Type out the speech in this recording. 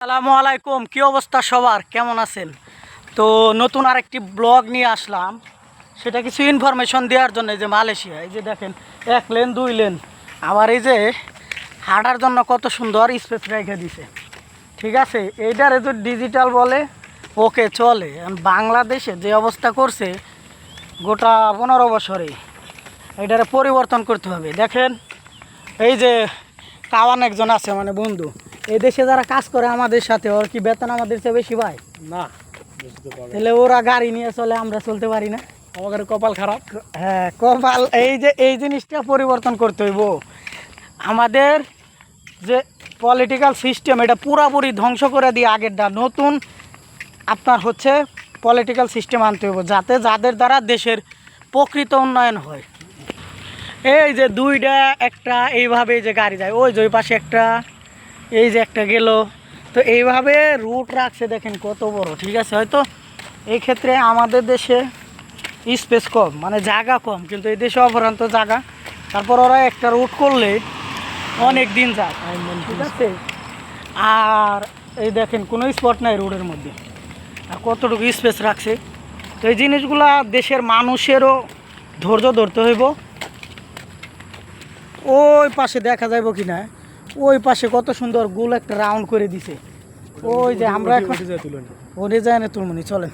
আসসালামু আলাইকুম, কি অবস্থা সবার? কেমন আছেন? তো নতুন আরেকটি ব্লগ নিয়ে আসলাম। সেটা কিছু ইনফরমেশন দেওয়ার জন্য যে মালয়েশিয়া, এই যে দেখেন, এক লেন, দুই লেন। আবার এই যে হাঁটার জন্য কত সুন্দর স্পেস রেখে দিছে। ঠিক আছে? এইটার যদি ডিজিটাল বলে, ওকে চলে। বাংলাদেশে যে অবস্থা করছে, গোটা পনেরো বছরে এটারে পরিবর্তন করতে হবে। দেখেন, এই যে, কাওয়ান একজন আছে মানে বন্ধু। এই দেশে যারা কাজ করে আমাদের সাথে ওর কি বেতন আমাদের চেয়ে বেশি পায় না তাহলে ওরা গাড়ি নিয়ে চলে আমরা চলতে পারি না। আমাদের কপাল খারাপ। হ্যাঁ কপাল এই যে এই জিনিসটা পরিবর্তন করতে হইব। আমাদের যে পলিটিক্যাল সিস্টেম এটা পুরাপুরি ধ্বংস করে দিয়ে আগেরটা নতুন আপনার হচ্ছে পলিটিক্যাল সিস্টেম আনতে হইব যাতে যাদের দ্বারা দেশের প্রকৃত উন্নয়ন হয়। এই যে দুইটা একটা এইভাবে যে গাড়ি যায় ওই যে ওই পাশে একটা এই যে একটা গেল। তো এইভাবে রুট রাখছে দেখেন কত বড়, ঠিক আছে? হয়তো এই ক্ষেত্রে আমাদের দেশে স্পেস কম মানে জায়গা কম, কিন্তু এই দেশে অপরান্ত জায়গা। তারপর ওরা একটা রুট করলে অনেক দিন যায়, ঠিক আছে? আর এই দেখেন, কোনো স্পট নাই রোডের মধ্যে। আর কতটুকু স্পেস রাখছে? তো এই জিনিসগুলা দেশের মানুষেরও ধৈর্য ধরতে হইব। ওই পাশে দেখা যাইব কি না ওই পাশে কত সুন্দর গোল একটা রাউন্ড করে দিছে। ওই যে আমরা এখন ও ওরে যায় না তুলমনি চলেন।